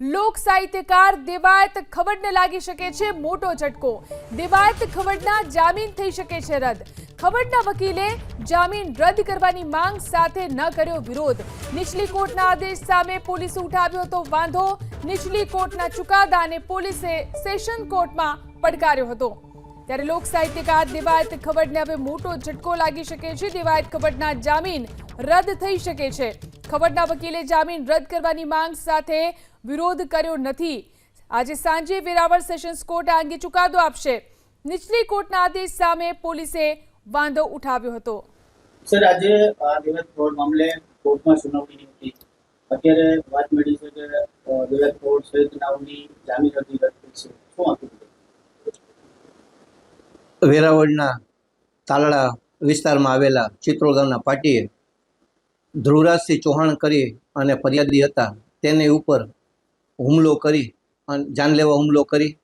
લોક સાહિત્યકાર દેવાયત ખવડને લાગી શકે છે મોટો ઝટકો. દેવાયત ખવડના જામીન થઈ શકે છે રદ. ખવડના વકીલે જામીન રદ કરવાની માંગ સાથે ન કર્યો વિરોધ. નીચલી કોર્ટના આદેશ સામે પોલીસે ઉઠાવ્યો હતો વાંધો. નીચલી કોર્ટના ચુકાદાને પોલીસે સેશન કોર્ટમાં પડકાર્યો હતો. ત્યારે લોક સાહિત્યકાર દેવાયત ખવડને હવે મોટો ઝટકો લાગી શકે છે. દેવાયત ખવડના જામીન રદ થઈ શકે છે. ખવડના વકીલે જામીન રદ કરવાની માંગ સાથે વિરોધ કર્યો નથી. આજે સાંજે વેરાવળ સેશન્સ કોર્ટ આ અંગે ચુકાદો આપશે. નીચલી કોર્ટના આદેશ સામે પોલીસે વાંધો ઉઠાવ્યો હતો. સર આજે આ દેવત ફ્રોડ મામલે કોર્ટમાં સુનાવણી હતી અત્યારે વાત મળી છે કે દેવત ફ્રોડ સહિત નામની જામીન અરજી રદ થઈ છે. શું હતું વેરાવળના તાલડા વિસ્તારમાં આવેલા ચિત્રોલ ગામના પાટીએ ધ્રુવરાજસિંહ ચૌહાણ કરી અને ફરિયાદી હતા. તેની ઉપર હુમલો કરી અને જાનલેવા હુમલો કરી